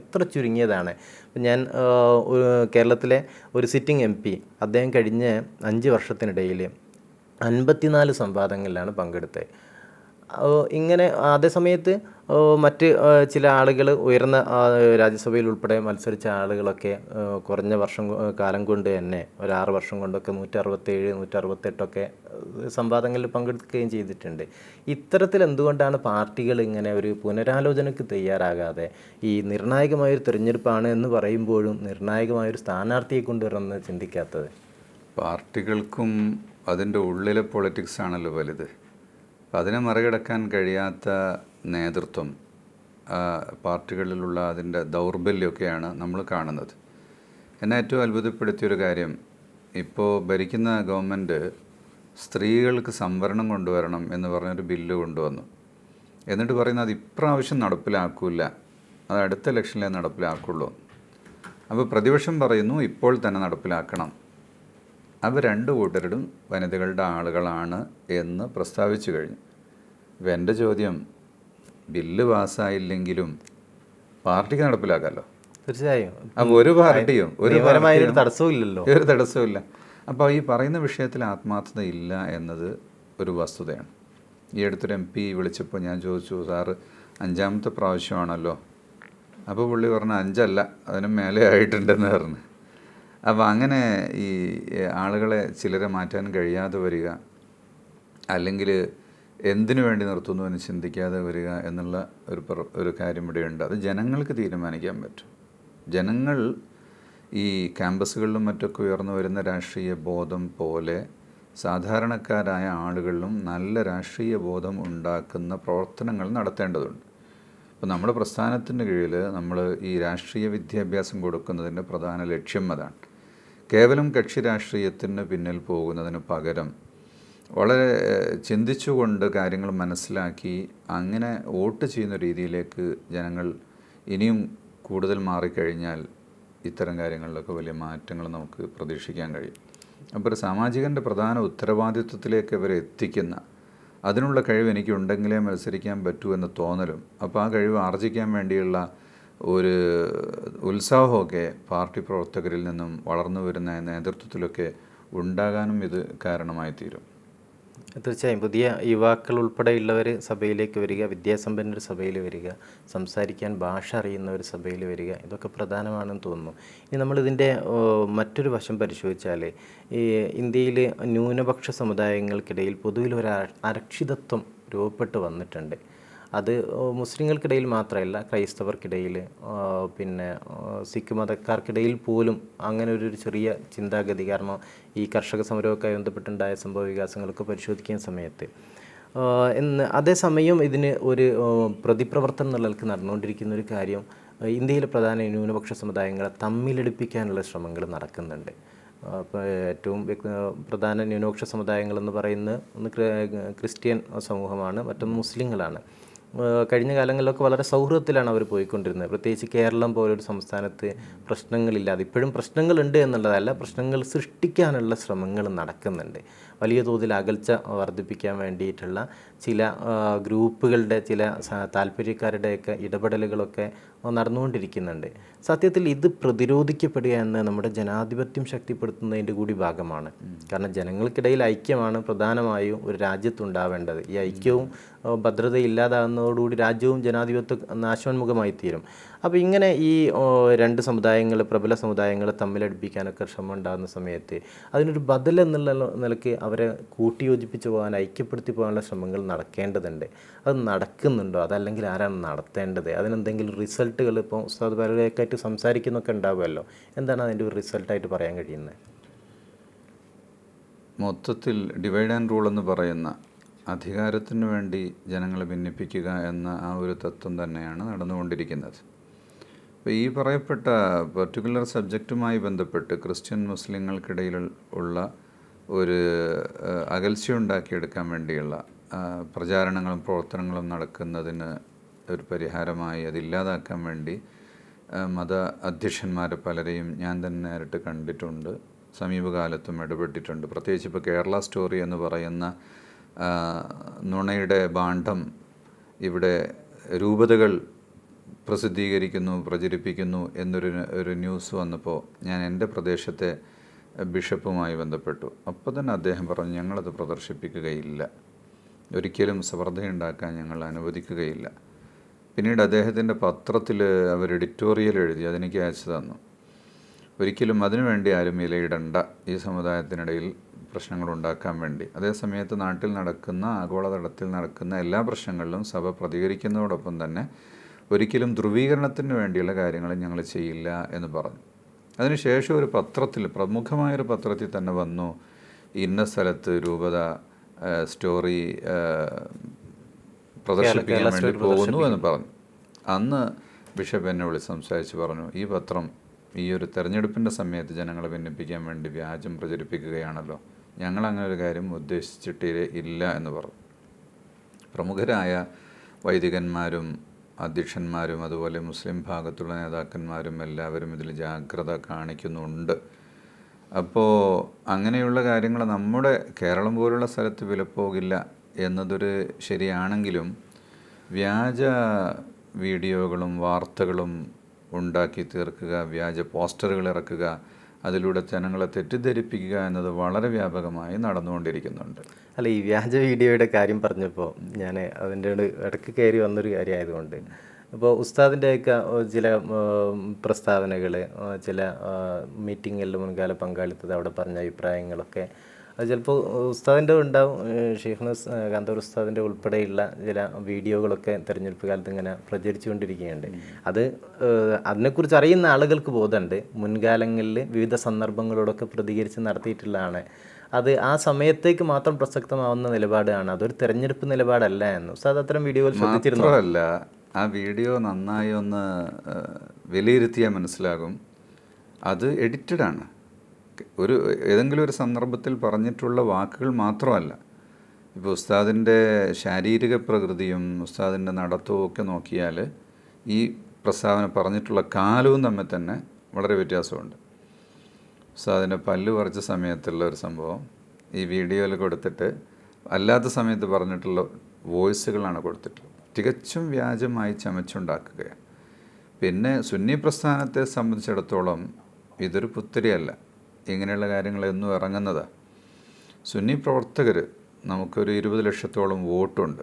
എത്ര ചുരുങ്ങിയതാണ്. ഞാൻ കേരളത്തിലെ ഒരു സിറ്റിംഗ് എം പി അദ്ദേഹം കഴിഞ്ഞ അഞ്ച് വർഷത്തിനിടയിൽ അൻപത്തിനാല് സംവാദങ്ങളിലാണ് പങ്കെടുത്തത്. ഇങ്ങനെ അതേ സമയത്ത് മറ്റ് ചില ആളുകൾ ഉയർന്ന രാജ്യസഭയിൽ ഉൾപ്പെടെ മത്സരിച്ച ആളുകളൊക്കെ കുറഞ്ഞ വർഷം കാലം കൊണ്ട് തന്നെ ഒരു വർഷം കൊണ്ടൊക്കെ നൂറ്റി അറുപത്തേഴ് നൂറ്റി അറുപത്തെട്ടൊക്കെ സംവാദങ്ങളിൽ പങ്കെടുക്കുകയും ചെയ്തിട്ടുണ്ട്. ഇത്തരത്തിൽ എന്തുകൊണ്ടാണ് പാർട്ടികൾ ഇങ്ങനെ ഒരു പുനരാലോചനയ്ക്ക് തയ്യാറാകാതെ ഈ നിർണായകമായൊരു തിരഞ്ഞെടുപ്പാണ് എന്ന് പറയുമ്പോഴും നിർണായകമായൊരു സ്ഥാനാർത്ഥിയെ കൊണ്ടുവരണമെന്ന് ചിന്തിക്കാത്തത്? പാർട്ടികൾക്കും അതിന്റെ ഉള്ളിലെ പൊളിറ്റിക്സ് ആണല്ലോ വലുത്. അതിനെ മറികടക്കാൻ കഴിയാത്ത നേതൃത്വം പാർട്ടികളിലുള്ള അതിന്റെ ദൗർബല്യമൊക്കെയാണ് നമ്മൾ കാണുന്നത്. എന്നെ ഏറ്റവും അത്ഭുതപ്പെടുത്തിയൊരു കാര്യം ഇപ്പോൾ ഭരിക്കുന്ന ഗവൺമെന്റ് സ്ത്രീകൾക്ക് സംവരണം കൊണ്ടുവരണം എന്ന് പറഞ്ഞൊരു ബില്ല് കൊണ്ടുവന്നു. എന്നിട്ട് പറയുന്നത് ഇപ്രാവശ്യം നടപ്പിലാക്കൂല അത് അടുത്ത ഇലക്ഷനിലേ നടപ്പിലാക്കുള്ളൂ. അപ്പോൾ പ്രതിപക്ഷം പറയുന്നു ഇപ്പോൾ തന്നെ നടപ്പിലാക്കണം. അവർ രണ്ട് കൂട്ടരും വനിതകളുടെ ആളുകളാണ് എന്ന് പ്രസ്താവിച്ചു കഴിഞ്ഞു. ഇപ്പം എന്റെ ചോദ്യം ബില്ല് പാസ്സായില്ലെങ്കിലും പാർട്ടിക്ക് നടപ്പിലാക്കാമല്ലോ തീർച്ചയായും. അപ്പോൾ ഒരു പാർട്ടിയും ഒരു തടസ്സവും ഇല്ലല്ലോ ഒരു അപ്പോൾ ഈ പറയുന്ന വിഷയത്തിൽ ആത്മാർത്ഥത ഇല്ല എന്നത് ഒരു വസ്തുതയാണ്. ഈ അടുത്തൊരു എം പി വിളിച്ചപ്പോൾ ഞാൻ ചോദിച്ചു സാറ് അഞ്ചാമത്തെ പ്രാവശ്യമാണല്ലോ? അപ്പോൾ പുള്ളി പറഞ്ഞു അഞ്ചല്ല അതിന് മേലെ ആയിട്ടുണ്ടെന്ന് പറഞ്ഞു. അപ്പോൾ അങ്ങനെ ഈ ആളുകളെ ചിലരെ മാറ്റാൻ കഴിയാതെ വരിക അല്ലെങ്കിൽ എന്തിനു വേണ്ടി നിർത്തുന്നു എന്ന് ചിന്തിക്കാതെ വരിക എന്നുള്ള ഒരു ഒരു കാര്യം ഇവിടെയുണ്ട്. അത് ജനങ്ങൾക്ക് തീരുമാനിക്കാൻ പറ്റും. ജനങ്ങൾ ഈ ക്യാമ്പസുകളിലും മറ്റൊക്കെ ഉയർന്നു വരുന്ന രാഷ്ട്രീയ ബോധം പോലെ സാധാരണക്കാരായ ആളുകളിലും നല്ല രാഷ്ട്രീയ ബോധം ഉണ്ടാക്കുന്ന പ്രവർത്തനങ്ങൾ നടത്തേണ്ടതുണ്ട്. അപ്പോൾ നമ്മുടെ പ്രസ്ഥാനത്തിന്റെ കീഴിൽ നമ്മൾ ഈ രാഷ്ട്രീയ വിദ്യാഭ്യാസം കൊടുക്കുന്നതിന്റെ പ്രധാന ലക്ഷ്യം അതാണ്. കേവലം കക്ഷി രാഷ്ട്രീയത്തിന് പിന്നിൽ പോകുന്നതിന് പകരം വളരെ ചിന്തിച്ചുകൊണ്ട് കാര്യങ്ങൾ മനസ്സിലാക്കി അങ്ങനെ വോട്ട് ചെയ്യുന്ന രീതിയിലേക്ക് ജനങ്ങൾ ഇനിയും കൂടുതൽ മാറിക്കഴിഞ്ഞാൽ ഇത്തരം കാര്യങ്ങളിലൊക്കെ വലിയ മാറ്റങ്ങൾ നമുക്ക് പ്രതീക്ഷിക്കാൻ കഴിയും. അപ്പോൾ ഒരു സാമാജികന്റെ പ്രധാന ഉത്തരവാദിത്വത്തിലേക്ക് അവരെ എത്തിക്കുന്ന അതിനുള്ള കഴിവ് എനിക്കുണ്ടെങ്കിലേ മത്സരിക്കാൻ പറ്റൂ എന്ന തോന്നലും. അപ്പോൾ ആ കഴിവ് ആർജിക്കാൻ വേണ്ടിയുള്ള ഒരു ഉത്സാഹമൊക്കെ പാർട്ടി പ്രവർത്തകരിൽ നിന്നും വളർന്നു വരുന്ന നേതൃത്വത്തിലൊക്കെ ഉണ്ടാകാനും ഇത് കാരണമായി തീരും തീർച്ചയായും. പുതിയ യുവാക്കൾ ഉൾപ്പെടെയുള്ളവർ സഭയിലേക്ക് വരിക വിദ്യാസമ്പന്നർ സഭയിൽ വരിക സംസാരിക്കാൻ ഭാഷ അറിയുന്നവർ സഭയിൽ വരിക ഇതൊക്കെ പ്രധാനമാണെന്ന് തോന്നുന്നു. ഇനി നമ്മളിതിന്റെ മറ്റൊരു വശം പരിശോധിച്ചാൽ ഈ ഇന്ത്യയിൽ ന്യൂനപക്ഷ സമുദായങ്ങൾക്കിടയിൽ പൊതുവിൽ ഒരു അര- അരക്ഷിതത്വം രൂപപ്പെട്ട് വന്നിട്ടുണ്ട്. അത് മുസ്ലിങ്ങൾക്കിടയിൽ മാത്രമല്ല ക്രൈസ്തവർക്കിടയിൽ പിന്നെ സിഖ് മതക്കാർക്കിടയിൽ പോലും അങ്ങനെ ഒരു ചെറിയ ചിന്താഗതി. കാരണം ഈ കർഷക സമരമൊക്കെ ബന്ധപ്പെട്ടുണ്ടായ സംഭവ വികാസങ്ങളൊക്കെ പരിശോധിക്കുന്ന സമയത്ത്. എന്ന് അതേസമയം ഇതിന് ഒരു പ്രതിപ്രവർത്തനം നിലനിൽക്ക് നടന്നുകൊണ്ടിരിക്കുന്ന ഒരു കാര്യം ഇന്ത്യയിലെ പ്രധാന ന്യൂനപക്ഷ സമുദായങ്ങളെ തമ്മിലടിപ്പിക്കാനുള്ള ശ്രമങ്ങൾ നടക്കുന്നുണ്ട്. അപ്പോൾ ഏറ്റവും പ്രധാന ന്യൂനപക്ഷ സമുദായങ്ങളെന്ന് പറയുന്നത് ഒന്ന് ക്രിസ്ത്യൻ സമൂഹമാണ് മറ്റൊന്ന് മുസ്ലിങ്ങളാണ്. കഴിഞ്ഞ കാലങ്ങളിലൊക്കെ വളരെ സൗഹൃദത്തിലാണ് അവർ പോയിക്കൊണ്ടിരുന്നത്. പ്രത്യേകിച്ച് കേരളം പോലൊരു സംസ്ഥാനത്ത് പ്രശ്നങ്ങളില്ലാതെ ഇപ്പോഴും പ്രശ്നങ്ങളുണ്ട് എന്നുള്ളതല്ല പ്രശ്നങ്ങൾ സൃഷ്ടിക്കാനുള്ള ശ്രമങ്ങൾ നടക്കുന്നുണ്ട്. വലിയ തോതിൽ അകൽച്ച വർദ്ധിപ്പിക്കാൻ വേണ്ടിയിട്ടുള്ള ചില ഗ്രൂപ്പുകളുടെ ചില താല്പര്യക്കാരുടെയൊക്കെ ഇടപെടലുകളൊക്കെ നടന്നുകൊണ്ടിരിക്കുന്നുണ്ട്. സത്യത്തിൽ ഇത് പ്രതിരോധിക്കപ്പെടുക എന്ന് നമ്മുടെ ജനാധിപത്യം ശക്തിപ്പെടുത്തുന്നതിന്റെ കൂടി ഭാഗമാണ്. കാരണം ജനങ്ങൾക്കിടയിൽ ഐക്യമാണ് പ്രധാനമായും ഒരു രാജ്യത്തുണ്ടാവേണ്ടത്. ഈ ഐക്യവും ഭദ്രത ഇല്ലാതാകുന്നതോടുകൂടി രാജ്യവും ജനാധിപത്യ നാശോന്മുഖമായി തീരും അപ്പോൾ ഇങ്ങനെ ഈ രണ്ട് സമുദായങ്ങൾ പ്രബല സമുദായങ്ങൾ തമ്മിലടുപ്പിക്കാനൊക്കെ ശ്രമം ഉണ്ടാകുന്ന സമയത്ത് അതിനൊരു ബദൽ എന്നുള്ള നിലയ്ക്ക് അവരെ കൂട്ടിയോജിപ്പിച്ച് പോകാൻ ഐക്യപ്പെടുത്തി പോകാനുള്ള ശ്രമങ്ങൾ നടക്കേണ്ടതുണ്ട്. അത് നടക്കുന്നുണ്ടോ? അതല്ലെങ്കിൽ ആരാണ് നടത്തേണ്ടത്? അതിനെന്തെങ്കിലും റിസൾട്ടുകൾ ഇപ്പോൾ ഉസ്താദ് പലരെയൊക്കെയായിട്ട് സംസാരിക്കുന്നൊക്കെ ഉണ്ടാവുമല്ലോ. എന്താണ് അതിന്റെ ഒരു റിസൾട്ടായിട്ട് പറയാൻ കഴിയുന്നത്? മൊത്തത്തിൽ ഡിവൈഡ് ആൻഡ് റൂൾ എന്ന് പറയുന്ന അധികാരത്തിന് വേണ്ടി ജനങ്ങളെ ഭിന്നിപ്പിക്കുക എന്ന ആ ഒരു തത്വം തന്നെയാണ് നടന്നുകൊണ്ടിരിക്കുന്നത്. അപ്പോൾ ഈ പറയപ്പെട്ട പെർട്ടിക്കുലർ സബ്ജക്റ്റുമായി ബന്ധപ്പെട്ട് ക്രിസ്ത്യൻ മുസ്ലിങ്ങൾക്കിടയിൽ ഉള്ള ഒരു അകൽച്ചയുണ്ടാക്കിയെടുക്കാൻ വേണ്ടിയുള്ള പ്രചാരണങ്ങളും പ്രവർത്തനങ്ങളും നടക്കുന്നതിന് ഒരു പരിഹാരമായി അതില്ലാതാക്കാൻ വേണ്ടി മത അധ്യക്ഷന്മാരെ പലരെയും ഞാൻ തന്നെ നേരിട്ട് കണ്ടിട്ടുണ്ട്. സമീപകാലത്തും ഇടപെട്ടിട്ടുണ്ട്. പ്രത്യേകിച്ച് ഇപ്പോൾ കേരള സ്റ്റോറി എന്ന് പറയുന്ന നുണയുടെ ഭാണ്ഡം ഇവിടെ രൂപതകൾ പ്രസിദ്ധീകരിക്കുന്നു പ്രചരിപ്പിക്കുന്നു എന്നൊരു ഒരു ന്യൂസ് വന്നപ്പോൾ ഞാൻ എന്റെ പ്രദേശത്തെ ബിഷപ്പുമായി ബന്ധപ്പെട്ടു. അപ്പോൾ തന്നെ അദ്ദേഹം പറഞ്ഞു ഞങ്ങളത് പ്രദർശിപ്പിക്കുകയില്ല. ഒരിക്കലും സ്പർദ്ധയുണ്ടാക്കാൻ ഞങ്ങൾ അനുവദിക്കുകയില്ല. പിന്നീട് അദ്ദേഹത്തിന്റെ പത്രത്തിൽ അവർ എഡിറ്റോറിയൽ എഴുതി അതെനിക്ക് അയച്ചു തന്നു. ഒരിക്കലും അതിനുവേണ്ടി ആരും ഇലയിടണ്ട. ഈ സമുദായത്തിനിടയിൽ പ്രശ്നങ്ങൾ ഉണ്ടാക്കാൻ വേണ്ടി. അതേസമയത്ത് നാട്ടിൽ നടക്കുന്ന ആഗോളതലത്തിൽ നടക്കുന്ന എല്ലാ പ്രശ്നങ്ങളിലും സഭ പ്രതികരിക്കുന്നതോടൊപ്പം തന്നെ ഒരിക്കലും ധ്രുവീകരണത്തിന് വേണ്ടിയുള്ള കാര്യങ്ങൾ ഞങ്ങൾ ചെയ്യില്ല എന്ന് പറഞ്ഞു. അതിനുശേഷം ഒരു പത്രത്തിൽ പ്രമുഖമായൊരു പത്രത്തിൽ തന്നെ വന്നു. ഇന്ന സ്ഥലത്ത് രൂപത സ്റ്റോറി പ്രദർശിപ്പിക്കാൻ വേണ്ടി പോകുന്നു എന്ന് പറഞ്ഞു. അന്ന് ബിഷപ്പ് എന്നെ വിളിച്ച് സംസാരിച്ച് പറഞ്ഞു ഈ പത്രം ഈ ഒരു തെരഞ്ഞെടുപ്പിന്റെ സമയത്ത് ജനങ്ങളെ ഭിന്നിപ്പിക്കാൻ വേണ്ടി വ്യാജം പ്രചരിപ്പിക്കുകയാണല്ലോ. ഞങ്ങൾ അങ്ങനെ ഒരു കാര്യം ഉദ്ദേശിച്ചിട്ടേ ഇല്ല എന്ന് പറഞ്ഞു. പ്രമുഖരായ വൈദികന്മാരും അധ്യക്ഷന്മാരും അതുപോലെ മുസ്ലിം ഭാഗത്തുള്ള നേതാക്കന്മാരും എല്ലാവരും ഇതിൽ ജാഗ്രത കാണിക്കുന്നുണ്ട്. അപ്പോൾ അങ്ങനെയുള്ള കാര്യങ്ങൾ നമ്മുടെ കേരളം പോലുള്ള സ്ഥലത്ത് വിലപ്പോകില്ല എന്നതൊരു ശരിയാണെങ്കിലും വ്യാജ വീഡിയോകളും വാർത്തകളും ഉണ്ടാക്കി തീർക്കുക വ്യാജ പോസ്റ്ററുകൾ ഇറക്കുക അതിലൂടെ ജനങ്ങളെ തെറ്റിദ്ധരിപ്പിക്കുക എന്നത് വളരെ വ്യാപകമായി നടന്നുകൊണ്ടിരിക്കുന്നുണ്ട്. അല്ല ഈ വ്യാജ വീഡിയോയുടെ കാര്യം പറഞ്ഞപ്പോൾ ഞാൻ അതിന്റെ ഇടയ്ക്ക് കയറി വന്നൊരു കാര്യമായതുകൊണ്ട് അപ്പോൾ ഉസ്താദിന്റെയൊക്കെ ചില പ്രസ്താവനകൾ ചില മീറ്റിങ്ങുകളിൽ മുൻകാല പങ്കാളിത്തത് അവിടെ പറഞ്ഞ അഭിപ്രായങ്ങളൊക്കെ അത് ചിലപ്പോൾ ഉസ്താദിന്റെ ഉണ്ടാവും ഷെയ്ഖ് കാന്തൂർ ഉസ്താദിന്റെ ഉൾപ്പെടെയുള്ള ചില വീഡിയോകളൊക്കെ തിരഞ്ഞെടുപ്പ് കാലത്ത് ഇങ്ങനെ പ്രചരിച്ചുകൊണ്ടിരിക്കുകയുണ്ട്. അത് അതിനെക്കുറിച്ച് അറിയുന്ന ആളുകൾക്ക് ബോധമുണ്ട്. മുൻകാലങ്ങളിൽ വിവിധ സന്ദർഭങ്ങളോടൊക്കെ പ്രതികരിച്ച് നടത്തിയിട്ടുള്ളതാണ്. അത് ആ സമയത്തേക്ക് മാത്രം പ്രസക്തമാവുന്ന നിലപാടാണ്. അതൊരു തിരഞ്ഞെടുപ്പ് നിലപാടല്ല എന്ന്. ഉസ്താദ് അത്തരം വീഡിയോകൾ ശ്രദ്ധിച്ചിരുന്നു? അല്ല ആ വീഡിയോ നന്നായി ഒന്ന് വിലയിരുത്തിയാൽ മനസ്സിലാകും. അത് എഡിറ്റഡ് ആണ് ഒരു ഏതെങ്കിലും ഒരു സന്ദർഭത്തിൽ പറഞ്ഞിട്ടുള്ള വാക്കുകൾ മാത്രമല്ല. ഇപ്പോൾ ഉസ്താദിന്റെ ശാരീരിക പ്രകൃതിയും ഉസ്താദിന്റെ നടത്തവും ഒക്കെ നോക്കിയാൽ ഈ പ്രസ്താവന പറഞ്ഞിട്ടുള്ള കാലവും തമ്മിൽ തന്നെ വളരെ വ്യത്യാസമുണ്ട്. ഉസ്താദിന്റെ പല്ല് പറിച്ച സമയത്തുള്ള ഒരു സംഭവം ഈ വീഡിയോയിൽ കൊടുത്തിട്ട് അല്ലാത്ത സമയത്ത് പറഞ്ഞിട്ടുള്ള വോയിസുകളാണ് കൊടുത്തിട്ടുള്ളത്. തികച്ചും വ്യാജമായി ചമച്ചുണ്ടാക്കുകയാണ്. പിന്നെ സുന്നി പ്രസ്ഥാനത്തെ സംബന്ധിച്ചിടത്തോളം ഇതൊരു പുത്തരിയല്ല ഇങ്ങനെയുള്ള കാര്യങ്ങളെന്നും ഇറങ്ങുന്നത്. സുന്നി പ്രവർത്തകർ നമുക്കൊരു ഇരുപത് ലക്ഷത്തോളം വോട്ടുണ്ട്.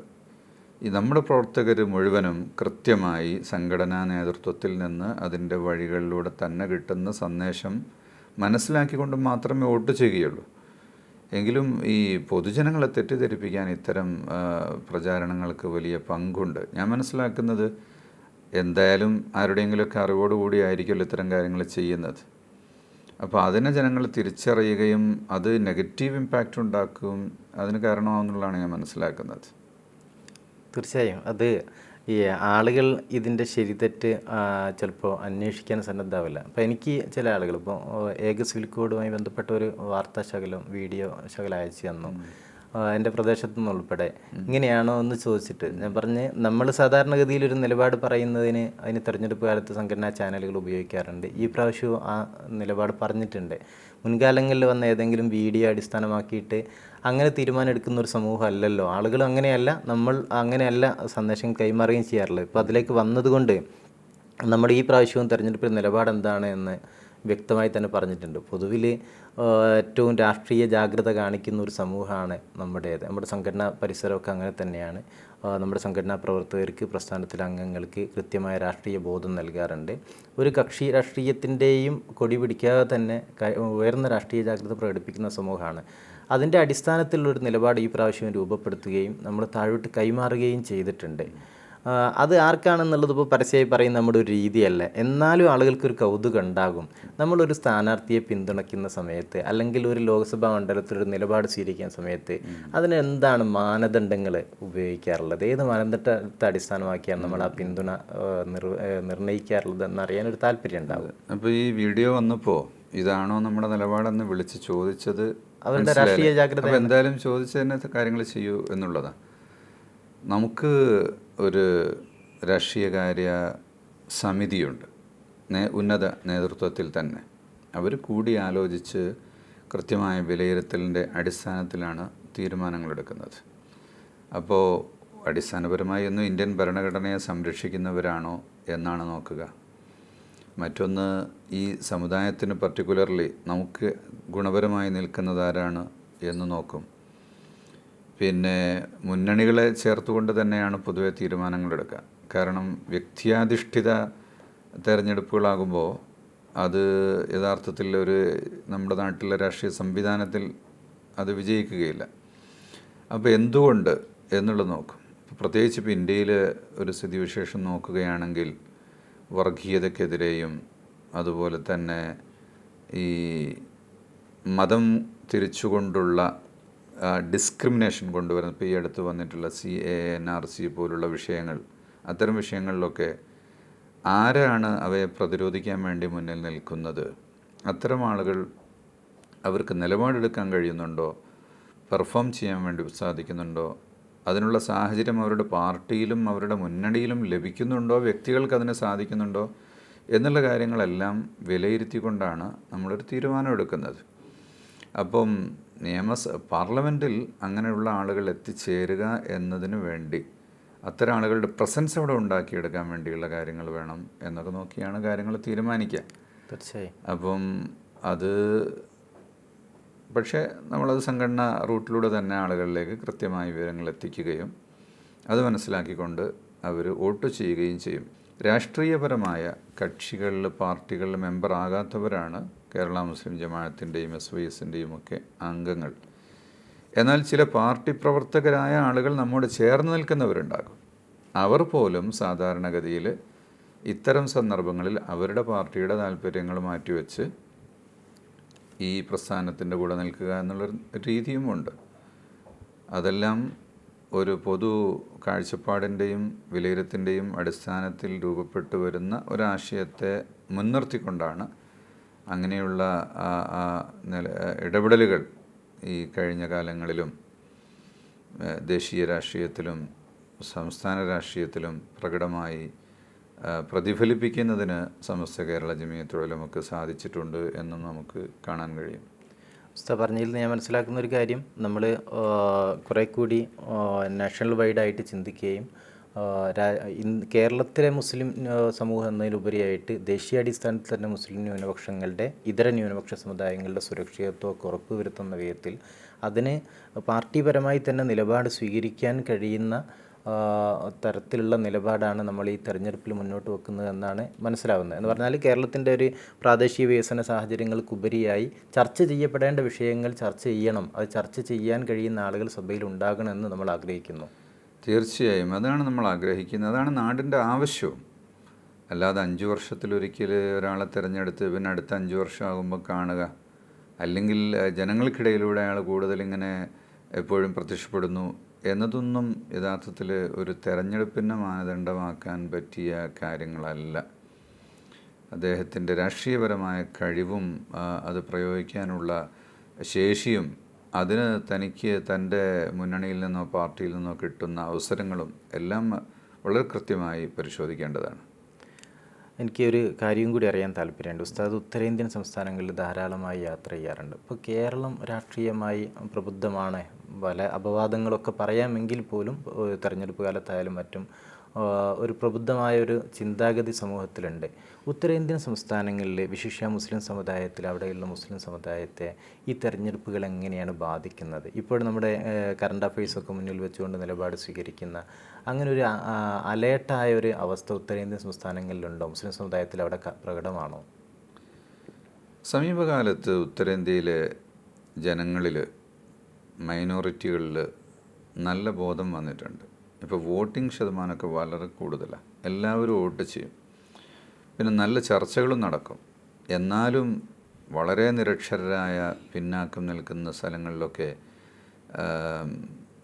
ഈ നമ്മുടെ പ്രവർത്തകർ മുഴുവനും കൃത്യമായി സംഘടനാ നേതൃത്വത്തിൽ നിന്ന് അതിന്റെ വഴികളിലൂടെ തന്നെ കിട്ടുന്ന സന്ദേശം മനസ്സിലാക്കിക്കൊണ്ട് മാത്രമേ വോട്ട് ചെയ്യുകയുള്ളൂ. എങ്കിലും ഈ പൊതുജനങ്ങളെ തെറ്റിദ്ധരിപ്പിക്കാൻ ഇത്തരം പ്രചാരണങ്ങൾക്ക് വലിയ പങ്കുണ്ട്. ഞാൻ മനസ്സിലാക്കുന്നത് എന്തായാലും ആരുടെയെങ്കിലുമൊക്കെ അറിവോടുകൂടി ആയിരിക്കുമല്ലോ ഇത്തരം കാര്യങ്ങൾ ചെയ്യുന്നത്. അപ്പോൾ അതിനെ ജനങ്ങൾ തിരിച്ചറിയുകയും അത് നെഗറ്റീവ് ഇമ്പാക്റ്റ് ഉണ്ടാക്കും. അതിന് കാരണമാവുന്നുള്ളതാണ് ഞാൻ മനസ്സിലാക്കുന്നത്. തീർച്ചയായും. അത് ഈ ആളുകൾ ഇതിന്റെ ശരിതെറ്റ് ചിലപ്പോൾ അന്വേഷിക്കാൻ സന്നദ്ധാവില്ല അപ്പോൾ എനിക്ക് ചില ആളുകൾ ഇപ്പോൾ ഏക സിവിൽ കോഡുമായി ബന്ധപ്പെട്ട ഒരു വാർത്താ ശകലം വീഡിയോ ശകലം അയച്ചു തന്നു. എന്റെ പ്രദേശത്തു നിന്ന് ഉൾപ്പെടെ ഇങ്ങനെയാണോ എന്ന് ചോദിച്ചിട്ട് ഞാൻ പറഞ്ഞ് നമ്മൾ സാധാരണഗതിയിൽ ഒരു നിലപാട് പറയുന്നതിന് അതിന് തെരഞ്ഞെടുപ്പ് കാലത്ത് സംഘടനാ ചാനലുകൾ ഉപയോഗിക്കാറുണ്ട്. ഈ പ്രാവശ്യവും ആ നിലപാട് പറഞ്ഞിട്ടുണ്ട്. മുൻകാലങ്ങളിൽ വന്ന ഏതെങ്കിലും വീഡിയോ അടിസ്ഥാനമാക്കിയിട്ട് അങ്ങനെ തീരുമാനം എടുക്കുന്ന ഒരു സമൂഹം അല്ലല്ലോ. ആളുകൾ അങ്ങനെയല്ല നമ്മൾ അങ്ങനെയല്ല സന്ദേശം കൈമാറുകയും ചെയ്യാറുള്ളത്. ഇപ്പോൾ അതിലേക്ക് വന്നതുകൊണ്ട് നമ്മുടെ ഈ പ്രാവശ്യവും തെരഞ്ഞെടുപ്പിൽ നിലപാട് എന്താണ് എന്ന് വ്യക്തമായി തന്നെ പറഞ്ഞിട്ടുണ്ട്. പൊതുവിൽ ഏറ്റവും രാഷ്ട്രീയ ജാഗ്രത കാണിക്കുന്ന ഒരു സമൂഹമാണ് നമ്മുടേത്. നമ്മുടെ സംഘടനാ പരിസരമൊക്കെ അങ്ങനെ തന്നെയാണ്. നമ്മുടെ സംഘടനാ പ്രവർത്തകർക്ക് പ്രസ്ഥാനത്തിലെ അംഗങ്ങൾക്ക് കൃത്യമായ രാഷ്ട്രീയ ബോധം നൽകാറുണ്ട്. ഒരു കക്ഷി രാഷ്ട്രീയത്തിന്റെയും കൊടി പിടിക്കാതെ തന്നെ ഉയർന്ന രാഷ്ട്രീയ ജാഗ്രത പ്രകടിപ്പിക്കുന്ന സമൂഹമാണ്. അതിന്റെ അടിസ്ഥാനത്തിലുള്ളൊരു നിലപാട് ഈ പ്രാവശ്യം രൂപപ്പെടുത്തുകയും നമ്മൾ താഴോട്ട് കൈമാറുകയും ചെയ്തിട്ടുണ്ട്. അത് ആർക്കാണെന്നുള്ളത് ഇപ്പോൾ പരസ്യമായി പറയുന്ന നമ്മുടെ ഒരു രീതിയല്ല. എന്നാലും ആളുകൾക്കൊരു കൗതുകം ഉണ്ടാകും. നമ്മളൊരു സ്ഥാനാർത്ഥിയെ പിന്തുണയ്ക്കുന്ന സമയത്ത് അല്ലെങ്കിൽ ഒരു ലോക്സഭാ മണ്ഡലത്തിൽ ഒരു നിലപാട് സ്വീകരിക്കുന്ന സമയത്ത് അതിന് എന്താണ് മാനദണ്ഡങ്ങൾ ഉപയോഗിക്കാറുള്ളത്? ഏത് മാനദണ്ഡത്തെ അടിസ്ഥാനമാക്കിയാണ് നമ്മൾ ആ പിന്തുണ നിർ- നിർണയിക്കാറുള്ളത് എന്നറിയാൻ ഒരു താല്പര്യം ഉണ്ടാകും. അപ്പോൾ ഈ വീഡിയോ വന്നപ്പോൾ ഇതാണോ നമ്മുടെ നിലപാടെന്ന് വിളിച്ച് ചോദിച്ചത്? അവരുടെ? രാഷ്ട്രീയ ജാഗ്രത എന്തായാലും തന്നെ കാര്യങ്ങൾ ചെയ്യൂ എന്നുള്ളതാണ് നമുക്ക് ഒരു രാഷ്ട്രീയകാര്യ സമിതിയുണ്ട്. നേ ഉന്നത നേതൃത്വത്തിൽ തന്നെ. അവർ കൂടി ആലോചിച്ച് കൃത്യമായ വിലയിരുത്തലിന്റെ അടിസ്ഥാനത്തിലാണ് തീരുമാനങ്ങളെടുക്കുന്നത്. അപ്പോൾ അടിസ്ഥാനപരമായി ഒന്ന് ഇന്ത്യൻ ഭരണഘടനയെ സംരക്ഷിക്കുന്നവരാണോ എന്നാണ് നോക്കുക. മറ്റൊന്ന് ഈ സമുദായത്തിന് പർട്ടിക്കുലർലി നമുക്ക് ഗുണപരമായി നിൽക്കുന്നത് ആരാണ് എന്ന് നോക്കും. പിന്നെ മുന്നണികളെ ചേർത്തുകൊണ്ട് തന്നെയാണ് പൊതുവെ തീരുമാനങ്ങളെടുക്കുക. കാരണം വ്യക്തിയാധിഷ്ഠിത തെരഞ്ഞെടുപ്പുകളാകുമ്പോൾ അത് യഥാർത്ഥത്തിൽ ഒരു നമ്മുടെ നാട്ടിലെ രാഷ്ട്രീയ സംവിധാനത്തിൽ അത് വിജയിക്കുകയില്ല. അപ്പോൾ എന്തുകൊണ്ട് എന്നുള്ളത് നോക്കും. പ്രത്യേകിച്ച് ഇപ്പോൾ ഇന്ത്യയിൽ ഒരു സ്ഥിതിവിശേഷം നോക്കുകയാണെങ്കിൽ വർഗീയതക്കെതിരെയും അതുപോലെ തന്നെ ഈ മതം തിരിച്ചുകൊണ്ടുള്ള ഡിസ്ക്രിമിനേഷൻ കൊണ്ടുവരുന്നത് ഇപ്പോൾ ഈ അടുത്ത് വന്നിട്ടുള്ള C A N R C പോലുള്ള വിഷയങ്ങൾ അത്തരം വിഷയങ്ങളിലൊക്കെ ആരാണ് അവയെ പ്രതിരോധിക്കാൻ വേണ്ടി മുന്നിൽ നിൽക്കുന്നത്? അത്തരം ആളുകൾ അവർക്ക് നിലപാടെടുക്കാൻ കഴിയുന്നുണ്ടോ? പെർഫോം ചെയ്യാൻ വേണ്ടി സാധിക്കുന്നുണ്ടോ? അതിനുള്ള സാഹചര്യം അവരുടെ പാർട്ടിയിലും അവരുടെ മുന്നണിയിലും ലഭിക്കുന്നുണ്ടോ? വ്യക്തികൾക്ക് അതിന് സാധിക്കുന്നുണ്ടോ? എന്നുള്ള കാര്യങ്ങളെല്ലാം വിലയിരുത്തിക്കൊണ്ടാണ് നമ്മളൊരു തീരുമാനം എടുക്കുന്നത്. അപ്പം നിയമസ പാർലമെന്റിൽ അങ്ങനെയുള്ള ആളുകൾ എത്തിച്ചേരുക എന്നതിന് വേണ്ടി അത്തരം ആളുകളുടെ പ്രസൻസ് അവിടെ ഉണ്ടാക്കിയെടുക്കാൻ വേണ്ടിയുള്ള കാര്യങ്ങൾ വേണം എന്നൊക്കെ നോക്കിയാണ് കാര്യങ്ങൾ തീരുമാനിക്കുക തീർച്ചയായും. അപ്പം അത് പക്ഷേ നമ്മളത് സംഘടന റൂട്ടിലൂടെ തന്നെ ആളുകളിലേക്ക് കൃത്യമായ വിവരങ്ങൾ എത്തിക്കുകയും അത് മനസ്സിലാക്കിക്കൊണ്ട് അവർ വോട്ട് ചെയ്യുകയും ചെയ്യും. രാഷ്ട്രീയപരമായ കക്ഷികളിൽ പാർട്ടികളിൽ മെമ്പർ ആകാത്തവരാണ് കേരള മുസ്ലിം ജമാഅത്തിന്റെയും എസ് വൈ എസിന്റെയും ഒക്കെ അംഗങ്ങൾ. എന്നാൽ ചില പാർട്ടി പ്രവർത്തകരായ ആളുകൾ നമ്മോട് ചേർന്ന് നിൽക്കുന്നവരുണ്ടാകും. അവർ പോലും സാധാരണഗതിയിൽ ഇത്തരം സന്ദർഭങ്ങളിൽ അവരുടെ പാർട്ടിയുടെ താല്പര്യങ്ങൾ മാറ്റിവെച്ച് ഈ പ്രസ്ഥാനത്തിന്റെ കൂടെ നിൽക്കുക എന്നുള്ളൊരു രീതിയുമുണ്ട് അതെല്ലാം ഒരു പൊതു കാഴ്ചപ്പാടിന്റെയും വിലയിരുത്തിന്റെയും അടിസ്ഥാനത്തിൽ രൂപപ്പെട്ടു വരുന്ന ഒരാശയത്തെ മുൻനിർത്തിക്കൊണ്ടാണ് അങ്ങനെയുള്ള ഇടപെടലുകൾ ഈ കഴിഞ്ഞ കാലങ്ങളിലും ദേശീയ രാഷ്ട്രീയത്തിലും സംസ്ഥാന രാഷ്ട്രീയത്തിലും പ്രകടമായി പ്രതിഫലിപ്പിക്കുന്നതിന് സമസ്ത കേരള ജമിയത്തുഴലമൊക്കെ സാധിച്ചിട്ടുണ്ട് എന്നും നമുക്ക് കാണാൻ കഴിയും. ഉസ്താ പറഞ്ഞതിൽ ഞാൻ മനസ്സിലാക്കുന്ന ഒരു കാര്യം നമ്മൾ കുറേ കൂടി നാഷണൽ വൈഡായിട്ട് ചിന്തിക്കുകയും കേരളത്തിലെ മുസ്ലിം സമൂഹം എന്നതിലുപരിയായിട്ട് ദേശീയാടിസ്ഥാനത്തിൽ തന്നെ മുസ്ലിം ന്യൂനപക്ഷങ്ങളുടെ ഇതര ന്യൂനപക്ഷ സമുദായങ്ങളുടെ സുരക്ഷിതത്വമൊക്കെ ഉറപ്പുവരുത്തുന്ന വിധത്തിൽ അതിന് പാർട്ടിപരമായി തന്നെ നിലപാട് സ്വീകരിക്കാൻ കഴിയുന്ന തരത്തിലുള്ള നിലപാടാണ് നമ്മൾ ഈ തെരഞ്ഞെടുപ്പിൽ മുന്നോട്ട് വെക്കുന്നത് എന്നാണ് മനസ്സിലാവുന്നത്. എന്ന് പറഞ്ഞാൽ കേരളത്തിന്റെ ഒരു പ്രാദേശിക വികസന സാഹചര്യങ്ങൾക്കുപരിയായി ചർച്ച ചെയ്യപ്പെടേണ്ട വിഷയങ്ങൾ ചർച്ച ചെയ്യണം. അത് ചർച്ച ചെയ്യാൻ കഴിയുന്ന ആളുകൾ സഭയിൽ ഉണ്ടാകണമെന്ന് നമ്മൾ ആഗ്രഹിക്കുന്നു. തീർച്ചയായും. അതാണ് നമ്മൾ ആഗ്രഹിക്കുന്നത്. അതാണ് നാടിന്റെ ആവശ്യവും. അല്ലാതെ അഞ്ച് വർഷത്തിലൊരിക്കൽ ഒരാളെ തിരഞ്ഞെടുത്ത് പിന്നെ അടുത്ത അഞ്ച് വർഷമാകുമ്പോൾ കാണുക. അല്ലെങ്കിൽ ജനങ്ങൾക്കിടയിലൂടെ അയാൾ കൂടുതൽ ഇങ്ങനെ എപ്പോഴും പ്രത്യക്ഷപ്പെടുന്നു എന്നതൊന്നും യഥാർത്ഥത്തിൽ ഒരു തെരഞ്ഞെടുപ്പിനെ മാനദണ്ഡമാക്കാൻ പറ്റിയ കാര്യങ്ങളല്ല. അദ്ദേഹത്തിന്റെ രാഷ്ട്രീയപരമായ കഴിവും അത് പ്രയോഗിക്കാനുള്ള ശേഷിയും അതിന് തനിക്ക് തന്റെ മുന്നണിയിൽ നിന്നോ പാർട്ടിയിൽ നിന്നോ കിട്ടുന്ന അവസരങ്ങളും എല്ലാം വളരെ കൃത്യമായി പരിശോധിക്കേണ്ടതാണ്. എനിക്ക് ഒരു കാര്യം കൂടി അറിയാൻ താല്പര്യമുണ്ട്. ഉസ്താദ് ഉത്തരേന്ത്യൻ സംസ്ഥാനങ്ങളിൽ ധാരാളമായി യാത്ര ചെയ്യാറുണ്ട്. ഇപ്പോൾ കേരളം രാഷ്ട്രീയമായി പ്രബുദ്ധമാണ്. പല അപവാദങ്ങളൊക്കെ പറയാമെങ്കിൽ പോലും തെരഞ്ഞെടുപ്പ് കാലത്തായാലും മറ്റും ഒരു പ്രബുദ്ധമായ ഒരു ചിന്താഗതി സമൂഹത്തിലുണ്ട്. ഉത്തരേന്ത്യൻ സംസ്ഥാനങ്ങളിലെ വിശിഷ്യ മുസ്ലിം സമുദായത്തിൽ അവിടെയുള്ള മുസ്ലിം സമുദായത്തെ ഈ തെരഞ്ഞെടുപ്പുകൾ എങ്ങനെയാണ് ബാധിക്കുന്നത്? ഇപ്പോൾ നമ്മുടെ കറണ്ട് അഫയേഴ്സൊക്കെ മുന്നിൽ വെച്ചുകൊണ്ട് നിലപാട് സ്വീകരിക്കുന്ന അങ്ങനെ ഒരു അലേർട്ടായ ഒരു അവസ്ഥ ഉത്തരേന്ത്യൻ സംസ്ഥാനങ്ങളിലുണ്ടോ? മുസ്ലിം സമുദായത്തിൽ അവിടെ പ്രകടമാണോ? സമീപകാലത്ത് ഉത്തരേന്ത്യയിലെ ജനങ്ങളിൽ മൈനോറിറ്റികളിൽ നല്ല ബോധം വന്നിട്ടുണ്ട്. ഇപ്പോൾ വോട്ടിംഗ് ശതമാനമൊക്കെ വളരെ കൂടുതലാണ് എല്ലാവരും വോട്ട് ചെയ്യും. പിന്നെ നല്ല ചർച്ചകളും നടക്കും. എന്നാലും വളരെ നിരക്ഷരരായ പിന്നാക്കം നിൽക്കുന്ന സ്ഥലങ്ങളിലൊക്കെ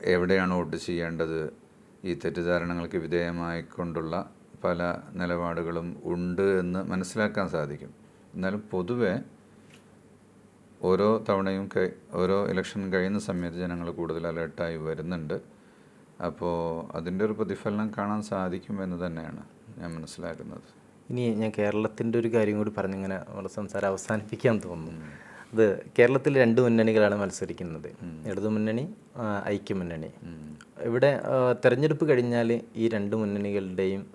എവിടെയാണ് വോട്ട് ചെയ്യേണ്ടത്? ഈ തെറ്റിദ്ധാരണകൾക്ക് വിധേയമായിക്കൊണ്ടുള്ള പല നിലപാടുകളും ഉണ്ട് എന്ന് മനസ്സിലാക്കാൻ സാധിക്കും. എന്നാലും പൊതുവെ ഓരോ തവണയും ഓരോ ഇലക്ഷൻ കഴിയുന്ന സമയത്ത് ജനങ്ങൾ കൂടുതൽ അലേർട്ടായി വരുന്നുണ്ട്. അപ്പോൾ അതിന്റെ ഒരു പ്രതിഫലനം കാണാൻ സാധിക്കും എന്ന് തന്നെയാണ് ഞാൻ മനസ്സിലാക്കുന്നത്. ഇനി ഞാൻ കേരളത്തിന്റെ ഒരു കാര്യം കൂടി പറഞ്ഞിങ്ങനെ നമ്മുടെ സംസാരം അവസാനിപ്പിക്കാൻ തോന്നുന്നു. അത് കേരളത്തിൽ രണ്ട് മുന്നണികളാണ് മത്സരിക്കുന്നത്. ഇടതുമുന്നണി ഐക്യമുന്നണി. ഇവിടെ തെരഞ്ഞെടുപ്പ് കഴിഞ്ഞാൽ ഈ രണ്ട് മുന്നണികളുടെയും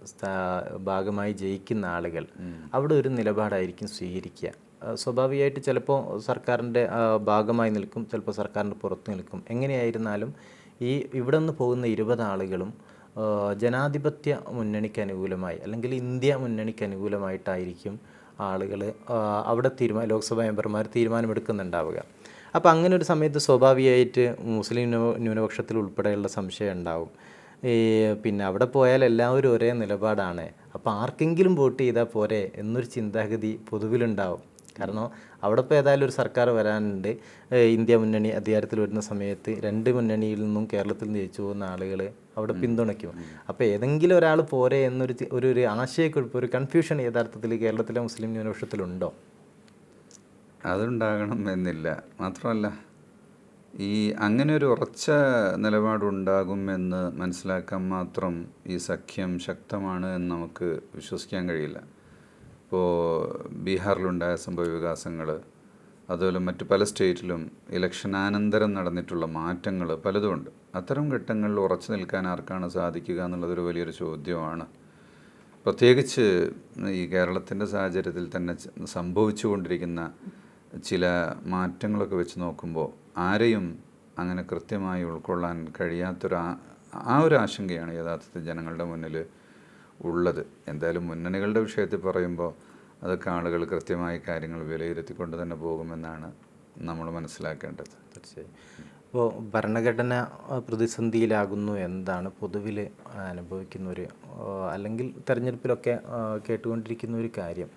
ഭാഗമായി ജയിക്കുന്ന ആളുകൾ അവിടെ ഒരു നിലപാടായിരിക്കും സ്വീകരിക്കുക. സ്വാഭാവികമായിട്ട് ചിലപ്പോൾ സർക്കാരിന്റെ ഭാഗമായി നിൽക്കും ചിലപ്പോൾ സർക്കാരിന്റെ പുറത്ത് നിൽക്കും. എങ്ങനെയായിരുന്നാലും ഈ ഇവിടെ നിന്ന് പോകുന്ന ഇരുപത് ആളുകളും ജനാധിപത്യ മുന്നണിക്ക് അനുകൂലമായി അല്ലെങ്കിൽ ഇന്ത്യ മുന്നണിക്ക് അനുകൂലമായിട്ടായിരിക്കും ആളുകൾ അവിടെ തീരുമാനം ലോക്സഭാ മെമ്പർമാർ തീരുമാനമെടുക്കുന്നുണ്ടാവുക. അപ്പോൾ അങ്ങനെ ഒരു സമയത്ത് സ്വാഭാവികമായിട്ട് മുസ്ലിം ന്യൂനപക്ഷത്തിൽ ഉൾപ്പെടെയുള്ള സംശയം ഉണ്ടാവും. ഈ പിന്നെ അവിടെ പോയാൽ എല്ലാവരും ഒരേ നിലപാടാണ്. അപ്പോൾ ആർക്കെങ്കിലും വോട്ട് ചെയ്താൽ പോരെ എന്നൊരു ചിന്താഗതി പൊതുവിലുണ്ടാവും. കാരണം അവിടെ ഇപ്പോൾ ഏതായാലും ഒരു സർക്കാർ വരാനുണ്ട്. ഇന്ത്യ മുന്നണി അധികാരത്തിൽ വരുന്ന സമയത്ത് രണ്ട് മുന്നണിയിൽ നിന്നും കേരളത്തിൽ നിന്ന് ജയിച്ചു പോകുന്ന ആളുകൾ അവിടെ പിന്തുണയ്ക്കും. അപ്പോൾ ഏതെങ്കിലും ഒരാൾ പോരെ എന്നൊരു ഒരു ഒരു ആശയക്കുഴപ്പം ഒരു കൺഫ്യൂഷൻ യഥാർത്ഥത്തിൽ കേരളത്തിലെ മുസ്ലിം ന്യൂനപക്ഷത്തിലുണ്ടോ? അതുണ്ടാകണം എന്നില്ല. മാത്രമല്ല ഈ അങ്ങനെ ഒരു ഉറച്ച നിലപാടുണ്ടാകുമെന്ന് മനസ്സിലാക്കാൻ മാത്രം ഈ സഖ്യം ശക്തമാണ് എന്ന് നമുക്ക് വിശ്വസിക്കാൻ കഴിയില്ല. ഇപ്പോൾ ബീഹാറിലുണ്ടായ സംഭവ വികാസങ്ങൾ അതുപോലെ മറ്റു പല സ്റ്റേറ്റിലും ഇലക്ഷനാനന്തരം നടന്നിട്ടുള്ള മാറ്റങ്ങൾ പലതുമുണ്ട്. അത്തരം ഘട്ടങ്ങളിൽ ഉറച്ചു നിൽക്കാൻ ആർക്കാണ് സാധിക്കുക എന്നുള്ളതൊരു വലിയൊരു ചോദ്യമാണ്. പ്രത്യേകിച്ച് ഈ കേരളത്തിന്റെ സാഹചര്യത്തിൽ തന്നെ സംഭവിച്ചുകൊണ്ടിരിക്കുന്ന ചില മാറ്റങ്ങളൊക്കെ വെച്ച് നോക്കുമ്പോൾ ആരെയും അങ്ങനെ കൃത്യമായി ഉൾക്കൊള്ളാൻ കഴിയാത്തൊരു ആ ഒരു ആശങ്കയാണ് യഥാർത്ഥത്തിൽ ജനങ്ങളുടെ മുന്നിൽ ഉള്ളത്. എന്തായാലും മുന്നണികളുടെ വിഷയത്തിൽ പറയുമ്പോൾ അതൊക്കെ ആളുകൾ കൃത്യമായി കാര്യങ്ങൾ വിലയിരുത്തിക്കൊണ്ട് തന്നെ പോകുമെന്നാണ് നമ്മൾ മനസ്സിലാക്കേണ്ടത്. തീർച്ചയായും. ഇപ്പോൾ ഭരണഘടന പ്രതിസന്ധിയിലാകുന്നു എന്താണ് പൊതുവിൽ അനുഭവിക്കുന്ന ഒരു അല്ലെങ്കിൽ തെരഞ്ഞെടുപ്പിലൊക്കെ കേട്ടുകൊണ്ടിരിക്കുന്ന ഒരു കാര്യം.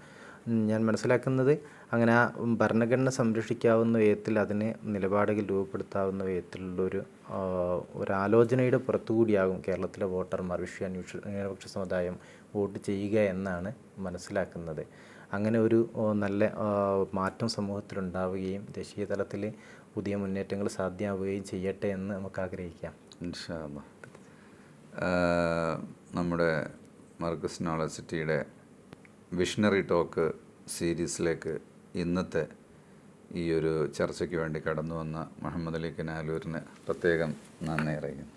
ഞാൻ മനസ്സിലാക്കുന്നത് അങ്ങനെ ആ ഭരണഘടന സംരക്ഷിക്കാവുന്ന വിധത്തിൽ അതിന് നിലപാടുകൾ രൂപപ്പെടുത്താവുന്ന വിധത്തിലുള്ളൊരു ഒരാലോചനയുടെ പുറത്തുകൂടിയാകും കേരളത്തിലെ വോട്ടർമാർ ന്യൂഷ- ന്യൂനപക്ഷ സമുദായം വോട്ട് ചെയ്യുക എന്നാണ് മനസ്സിലാക്കുന്നത് അങ്ങനെ ഒരു നല്ല മാറ്റം സമൂഹത്തിലുണ്ടാവുകയും ദേശീയ തലത്തിൽ പുതിയ മുന്നേറ്റങ്ങൾ സാധ്യമാവുകയും ചെയ്യട്ടെ എന്ന് നമുക്ക് ആഗ്രഹിക്കാം. നമ്മുടെ മർക്കസ് നോളജ് സിറ്റിയുടെ വിഷണറി ടോക്ക് സീരീസിലേക്ക് ഇന്നത്തെ ഈ ഒരു ചർച്ചയ്ക്ക് വേണ്ടി കടന്നു വന്ന മുഹമ്മദ് അലി കനാലൂരിന് പ്രത്യേകം നന്ദി അറിയിക്കുന്നു.